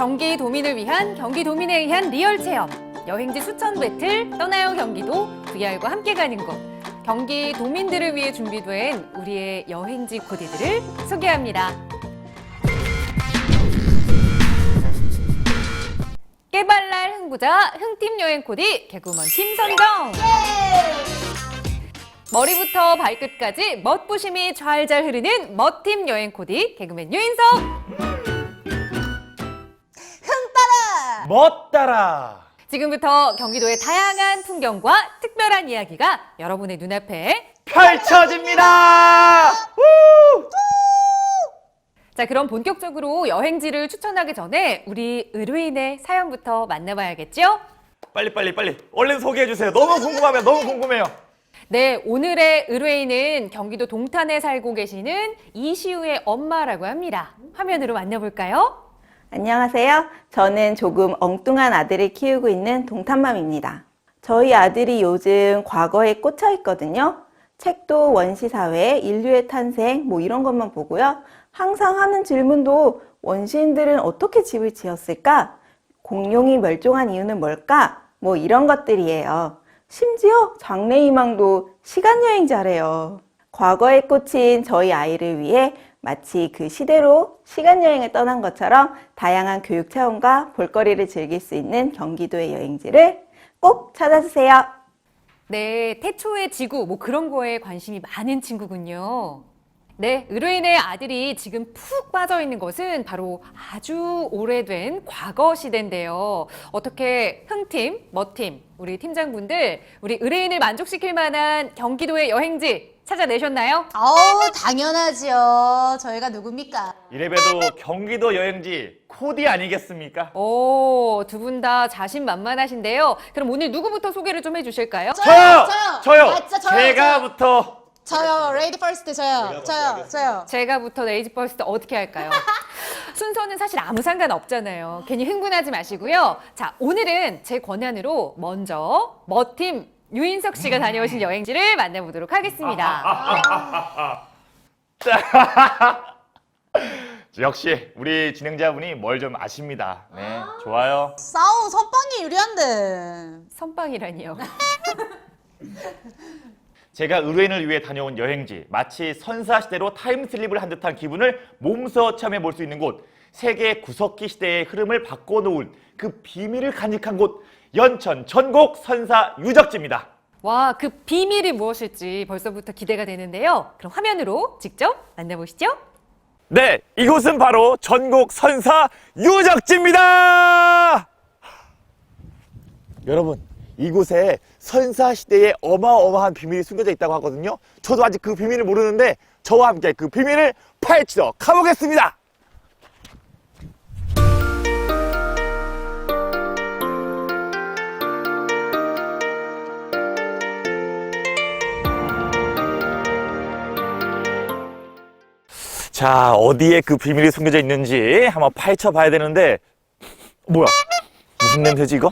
경기 도민을 위한 경기 도민에 의한 리얼 체험. 여행지 추천 배틀 떠나요 경기도 VR과 함께 가는 곳. 경기 도민들을 위해 준비된 우리의 여행지 코디들을 소개합니다. 깨발랄 흥부자 흥팀 여행 코디 개구먼 김선정. 머리부터 발끝까지 멋부심이 잘 잘 흐르는 멋팀 여행 코디 개그맨 유인석. 멋따라. 지금부터 경기도의 다양한 풍경과 특별한 이야기가 여러분의 눈앞에 펼쳐집니다. 자 그럼 본격적으로 여행지를 추천하기 전에 우리 의뢰인의 사연부터 만나봐야겠죠? 빨리 빨리 빨리 얼른 소개해 주세요. 너무 궁금하면 너무 궁금해요. 네 오늘의 의뢰인은 경기도 동탄에 살고 계시는 이시우의 엄마라고 합니다. 화면으로 만나볼까요? 안녕하세요. 저는 조금 엉뚱한 아들을 키우고 있는 동탄맘입니다. 저희 아들이 요즘 과거에 꽂혀 있거든요. 책도 원시사회, 인류의 탄생, 뭐 이런 것만 보고요. 항상 하는 질문도 원시인들은 어떻게 집을 지었을까? 공룡이 멸종한 이유는 뭘까? 뭐 이런 것들이에요. 심지어 장래희망도 시간여행자래요. 과거에 꽂힌 저희 아이를 위해 마치 그 시대로 시간여행을 떠난 것처럼 다양한 교육 체험과 볼거리를 즐길 수 있는 경기도의 여행지를 꼭 찾아주세요. 네, 태초의 지구 뭐 그런 거에 관심이 많은 친구군요. 네, 의뢰인의 아들이 지금 푹 빠져 있는 것은 바로 아주 오래된 과거 시대인데요. 어떻게 흥팀, 멋팀, 우리 팀장분들, 우리 의뢰인을 만족시킬 만한 경기도의 여행지 찾아내셨나요? 어우 당연하지요. 저희가 누굽니까? 이래봬도 경기도 여행지 코디 아니겠습니까? 오, 두 분 다 자신만만하신데요. 그럼 오늘 누구부터 소개를 좀 해주실까요? 저요, 저요! 저요. 아, 진짜 저요, 제가부터 저요. 레이디 퍼스트 저요. 저요. 저요. 제가부터 레이지 퍼스트 어떻게 할까요? 순서는 사실 아무 상관 없잖아요. 괜히 흥분하지 마시고요. 자, 오늘은 제 권한으로 먼저 멋팀 유인석 씨가 다녀오신 여행지를 만나보도록 하겠습니다. 역시 우리 진행자분이 뭘 좀 아십니다. 네, 좋아요. 싸움 선빵이 유리한데. 선빵이라니요. 제가 의뢰인을 위해 다녀온 여행지, 마치 선사 시대로 타임슬립을 한 듯한 기분을 몸소 체험해 볼 수 있는 곳, 세계 구석기 시대의 흐름을 바꿔놓은 그 비밀을 간직한 곳, 연천 전곡 선사 유적지입니다. 와, 그 비밀이 무엇일지 벌써부터 기대가 되는데요. 그럼 화면으로 직접 만나보시죠. 네, 이곳은 바로 전곡 선사 유적지입니다! 여러분, 이곳에 선사 시대의 어마어마한 비밀이 숨겨져 있다고 하거든요. 저도 아직 그 비밀을 모르는데 저와 함께 그 비밀을 파헤치러 가보겠습니다! 자, 어디에 그 비밀이 숨겨져 있는지 한번 파헤쳐 봐야 되는데, 뭐야? 무슨 냄새지, 이거?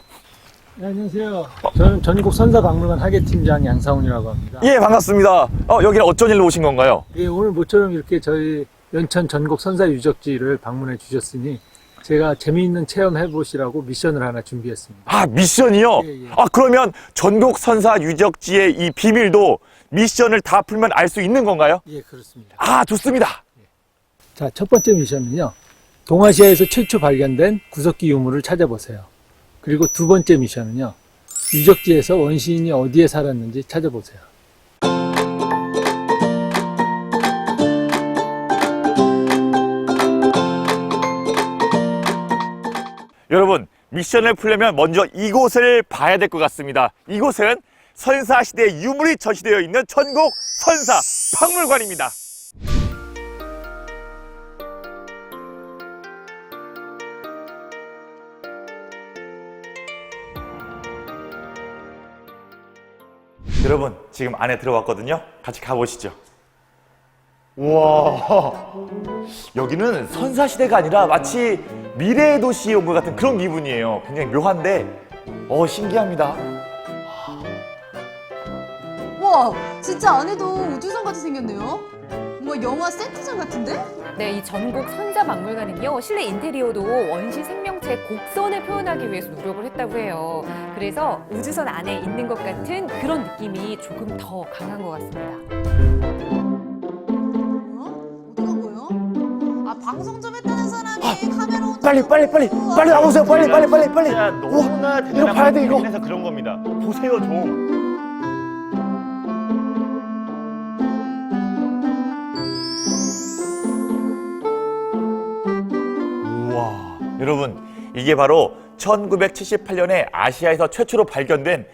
네, 안녕하세요. 저는 전국 선사박물관 하계팀장 양사훈이라고 합니다. 예, 반갑습니다. 어, 여기는 어쩐 일로 오신 건가요? 예, 오늘 모처럼 이렇게 저희 연천 전국 선사 유적지를 방문해 주셨으니 제가 재미있는 체험 해보시라고 미션을 하나 준비했습니다. 아, 미션이요? 예, 예. 아, 그러면 전국 선사 유적지의 이 비밀도 미션을 다 풀면 알 수 있는 건가요? 예, 그렇습니다. 아, 좋습니다. 자, 첫 번째 미션은요. 동아시아에서 최초 발견된 구석기 유물을 찾아보세요. 그리고 두 번째 미션은요. 유적지에서 원시인이 어디에 살았는지 찾아보세요. 여러분, 미션을 풀려면 먼저 이곳을 봐야 될 것 같습니다. 이곳은 선사시대 유물이 전시되어 있는 전국 선사 박물관입니다. 여러분, 지금 안에 들어왔거든요. 같이 가보시죠. 우와, 여기는 선사시대가 아니라 마치 미래의 도시에 온 것 같은 그런 기분이에요. 굉장히 묘한데, 어, 신기합니다. 와, 진짜 안에도 우주선 같이 생겼네요. 뭐 영화 세트장 같은데? 네, 이 전국 선자 박물관은요 실내 인테리어도 원시 생명 체 빛의 곡선을 표현하기 위해서 노력을 했다고 해요. 그래서 우주선 안에 있는 것 같은 그런 느낌이 조금 더 강한 것 같습니다. 뭐야? 어디 간 거예요? 아 방송 좀 했다는 사람이 카메라 혼자 빨리 빨리 빨리 빨리 나오세요 빨리 빨리 빨리 빨리 진짜 너무나 이거 봐야 돼, 이거. 해서 그런 겁니다. 보세요 좀. 이게 바로 1978년에 아시아에서 최초로 발견된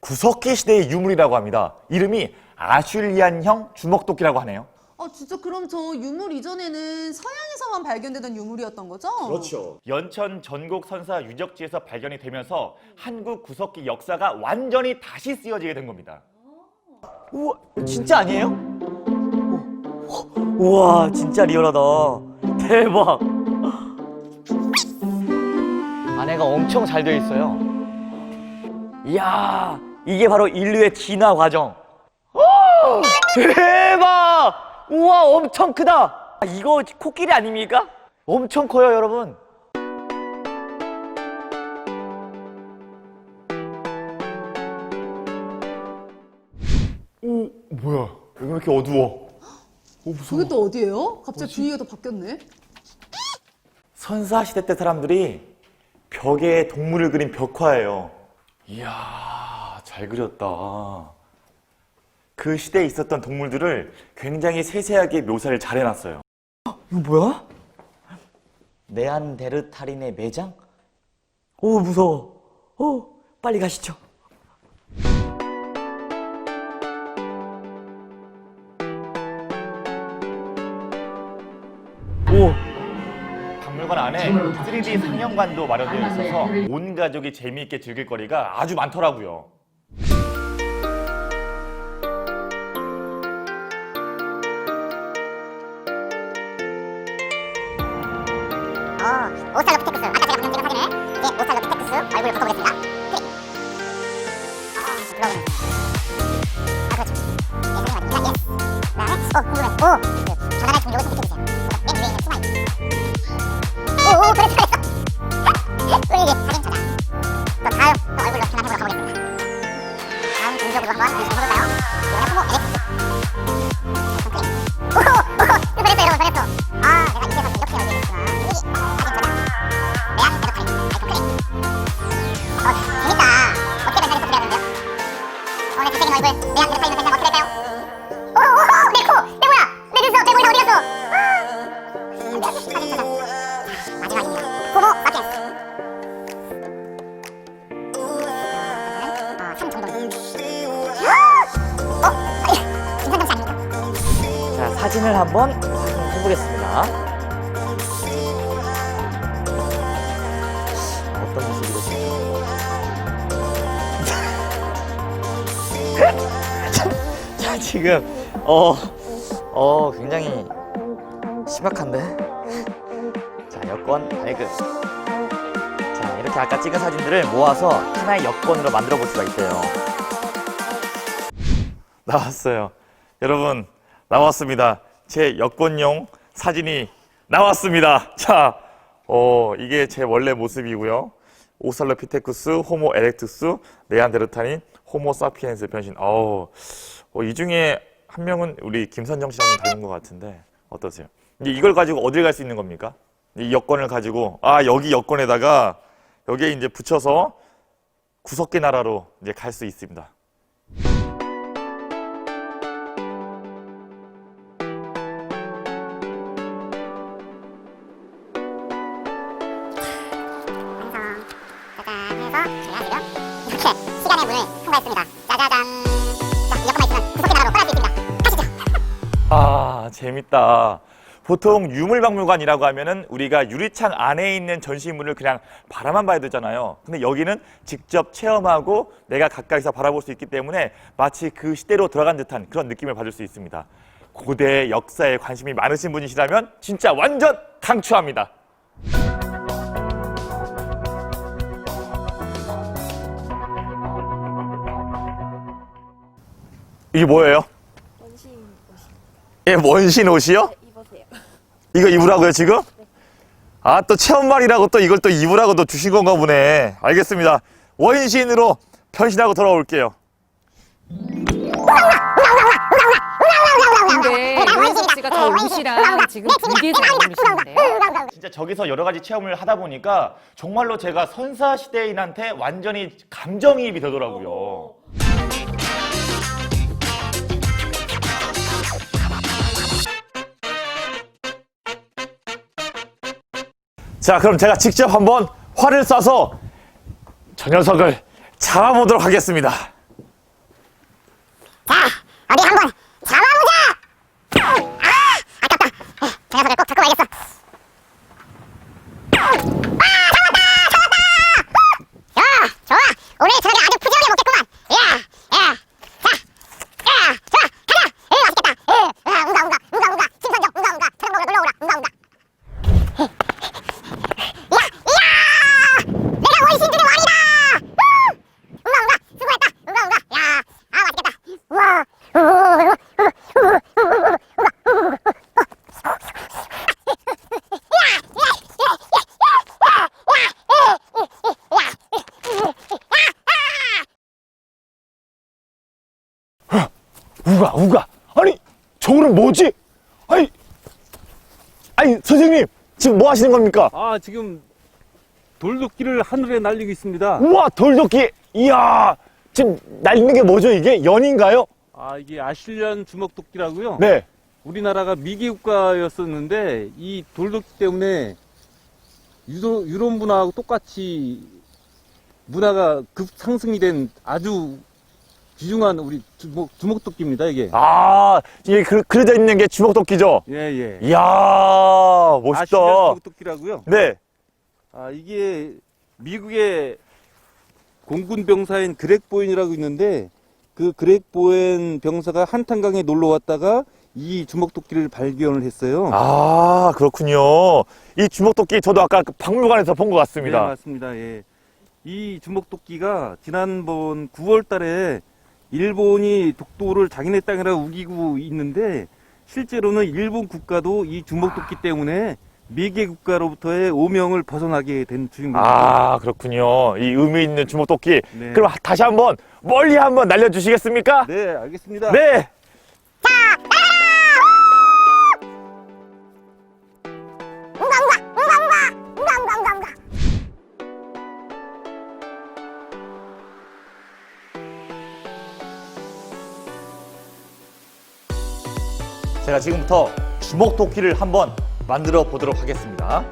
구석기 시대의 유물이라고 합니다. 이름이 아슐리안형 주먹도끼라고 하네요. 아 진짜 그럼 저 유물 이전에는 서양에서만 발견되던 유물이었던 거죠? 그렇죠. 연천 전국 선사 유적지에서 발견이 되면서 한국 구석기 역사가 완전히 다시 쓰여지게 된 겁니다. 우와 진짜 아니에요? 우와 진짜 리얼하다 대박 안에가 엄청 잘 되어 있어요 이야 이게 바로 인류의 진화 과정 오, 대박 우와 엄청 크다 아, 이거 코끼리 아닙니까? 엄청 커요 여러분 오, 뭐야? 여기 왜 이렇게 어두워? 오, 무서워. 저게 또 어디예요? 갑자기 분위기가 또 바뀌었네. 선사 시대 때 사람들이 벽에 동물을 그린 벽화예요. 이야, 잘 그렸다. 그 시대에 있었던 동물들을 굉장히 세세하게 묘사를 잘 해놨어요. 이거 뭐야? 네안데르탈인의 매장? 오 무서워. 오 빨리 가시죠. 박물관 안에 3D 상영관도 마련되어 있어서 온 가족이 재미있게 즐길 거리가 아주 많더라고요. 어, 오살 로피테쿠스. 아까 제가 방금 찍은 사진을 이제 오살 로피테쿠스 얼굴을 바꿔보겠습니다. 클릭. 어, 들어오는. 아, 그렇죠. 네, 사진 맞습니다. 예스. 그다음에, 어, 궁금해. 오, 그 전환의 종족을 선택해주세요. 맨 위에 있는 스마일. 오, 오, 그랬어, 그랬어. 우리 이제 사진 찾아. 또 다음, 또 얼굴로 변환해보러 가보겠습니다. 다음 종족으로 한번 해보겠습니다. 어떤 모습이 됐을까요? 자 지금 어, 어 굉장히 심각한데. 자 여권 발급. 자 이렇게 아까 찍은 사진들을 모아서 하나의 여권으로 만들어 볼 수가 있대요. 나왔어요. 여러분, 나왔습니다. 제 여권용 사진이 나왔습니다. 자, 어, 이게 제 원래 모습이고요. 오살로피테쿠스, 호모 에렉투스, 네안데르탈인, 호모 사피엔스 변신. 어우, 어, 이 중에 한 명은 우리 김선정 씨랑 닮은 것 같은데 어떠세요? 이제 이걸 가지고 어딜 갈 수 있는 겁니까? 이 여권을 가지고 아 여기 여권에다가 여기에 이제 붙여서 구석기 나라로 이제 갈 수 있습니다. 시간의 문을 통과했습니다. 짜자잔. 자, 이것만 있으면 구석기 나라로 떠날 수 있습니다. 가시죠. 아, 재밌다. 보통 유물박물관이라고 하면은 우리가 유리창 안에 있는 전시물을 그냥 바라만 봐야 되잖아요. 근데 여기는 직접 체험하고 내가 가까이서 바라볼 수 있기 때문에 마치 그 시대로 들어간 듯한 그런 느낌을 받을 수 있습니다. 고대 역사에 관심이 많으신 분이시라면 진짜 완전 강추합니다. 이게 뭐예요? 원신 옷이. 예, 원신 옷이요? 입으세요. 이거 입으라고요, 지금? 네. 어, 아, 또 체험말이라고 또 이걸 또 입으라고 또 주신 건가 보네. 알겠습니다. 원시인으로 변신하고 돌아올게요. 근데 유인석 씨가 저 옷이랑 지금 되게 잘 어울리시는데요. 진짜 저기서 여러 가지 체험을 하다 보니까 정말로 제가 선사 시대인한테 완전히 감정이입이 되더라고요. 자, 그럼 제가 직접 한번 활을 쏴서 저 녀석을 잡아보도록 하겠습니다. 자, 어디 한번 잡아보자! 아, 아깝다. 에, 저 녀석을 꼭 잡고 말겠어. 아, 잡았다! 잡았다! 후! 야, 좋아. 오늘 저녁에 아주 푸짐하게 먹겠구만. 야, 야. 자, 야, 좋아. 가자. 에, 맛있겠다. 에, 아, 운가, 운가, 운가, 운가. 김선정, 운가, 운가. 저녁 먹으러 놀러 오라. 운가, 운가. 야, 야! 내가 원신들의 왕이다! 후! 운가, 운가. 수고했다. 운가, 운가. 야, 아, 맛있겠다. 우와. 우가 우가 아니 저거는 뭐지? 아니 아니 선생님 지금 뭐 하시는 겁니까? 아, 지금 돌도끼를 하늘에 날리고 있습니다. 우와 돌도끼 이야 지금 날리는 게 뭐죠 이게 연인가요? 아, 이게 아실리안 주먹도끼라고요. 네 우리나라가 미개 국가였었는데 이 돌도끼 때문에 유도, 유럽 문화하고 똑같이 문화가 급상승이 된 아주 귀중한 우리 주먹, 주먹도끼입니다, 이게. 아, 이게 그, 그려져 있는 게 주먹도끼죠? 예, 예. 이야, 멋있다. 아실리안 주먹도끼라고요. 네. 아, 이게 미국의 공군 병사인 그렉 보엔이라고 있는데 그 그렉 보엔 병사가 한탄강에 놀러 왔다가 이 주먹도끼를 발견을 했어요. 아, 그렇군요. 이 주먹도끼 저도 아까 그 박물관에서 본 것 네, 같습니다. 맞습니다. 예. 이 주먹도끼가 지난번 9월 달에 일본이 독도를 자기네 땅이라고 우기고 있는데 실제로는 일본 국가도 이 주먹도끼 때문에 미개 국가로부터의 오명을 벗어나게 된 주인공입니다. 아, 그렇군요. 이 의미 있는 주먹도끼. 네. 그럼 다시 한번 멀리 한번 날려주시겠습니까? 네, 알겠습니다. 네. 운 제가 지금부터 주먹 도끼를 한번 만들어 보도록 하겠습니다.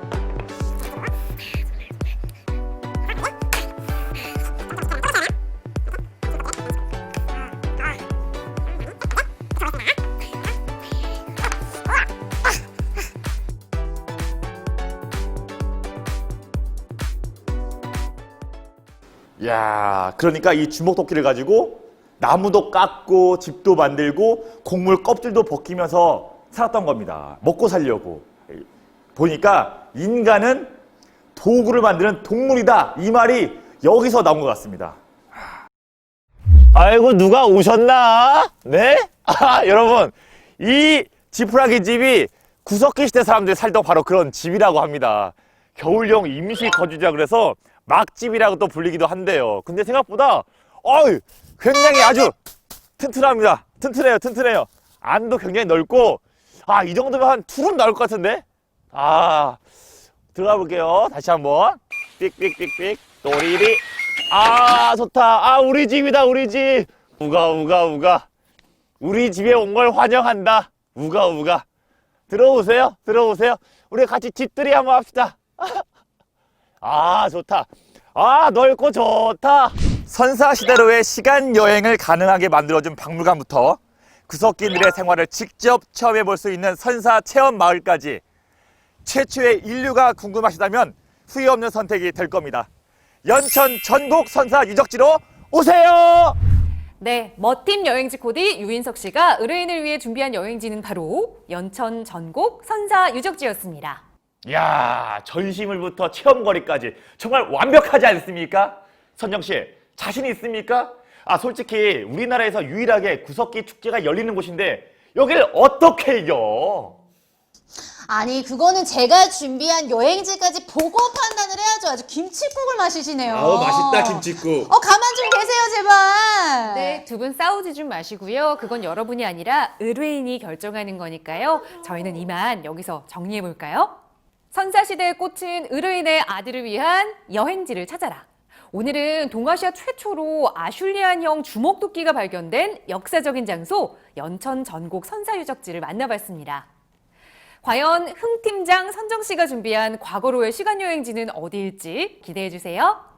야, 그러니까 이 주먹 도끼를 가지고 나무도 깎고 집도 만들고 곡물 껍질도 벗기면서 살았던 겁니다. 먹고 살려고. 보니까 인간은 도구를 만드는 동물이다. 이 말이 여기서 나온 것 같습니다. 아이고 누가 오셨나? 네? 아, 여러분 이 지푸라기 집이 구석기 시대 사람들이 살던 바로 그런 집이라고 합니다. 겨울용 임시 거주자 그래서 막집이라고 또 불리기도 한대요. 근데 생각보다 어이 굉장히 아주 튼튼합니다. 튼튼해요, 튼튼해요. 안도 굉장히 넓고 아 이 정도면 한 투룸 나올 것 같은데? 아 들어가 볼게요. 다시 한 번 삑삑삑삑 또리리 아 좋다. 아 우리 집이다 우리 집. 우가 우가 우가 우리 집에 온 걸 환영한다. 우가 우가 들어오세요. 들어오세요. 우리 같이 집들이 한번 합시다. 아 좋다. 아 넓고 좋다. 선사 시대로의 시간 여행을 가능하게 만들어준 박물관부터 구석기들의 생활을 직접 체험해 볼 수 있는 선사 체험 마을까지 최초의 인류가 궁금하시다면 후회 없는 선택이 될 겁니다. 연천 전국 선사 유적지로 오세요. 네, 멋팀 여행지 코디 유인석 씨가 의뢰인을 위해 준비한 여행지는 바로 연천 전곡 선사 유적지였습니다. 이야 전시물부터 체험거리까지 정말 완벽하지 않습니까? 선정 씨 자신 있습니까? 아 솔직히 우리나라에서 유일하게 구석기 축제가 열리는 곳인데 여기를 어떻게 이겨? 아니 그거는 제가 준비한 여행지까지 보고 판단을 해야죠. 아주 김치국을 마시시네요. 아우 맛있다 김치국. 어 가만 좀 계세요 제발. 네, 두 분 싸우지 좀 마시고요. 그건 여러분이 아니라 의뢰인이 결정하는 거니까요. 저희는 이만 여기서 정리해 볼까요? 선사시대에 꽂힌 의뢰인의 아들을 위한 여행지를 찾아라. 오늘은 동아시아 최초로 아슐리안형 주먹도끼가 발견된 역사적인 장소 연천 전곡 선사유적지를 만나봤습니다. 과연 흥 팀장 선정 씨가 준비한 과거로의 시간 여행지는 어디일지 기대해 주세요.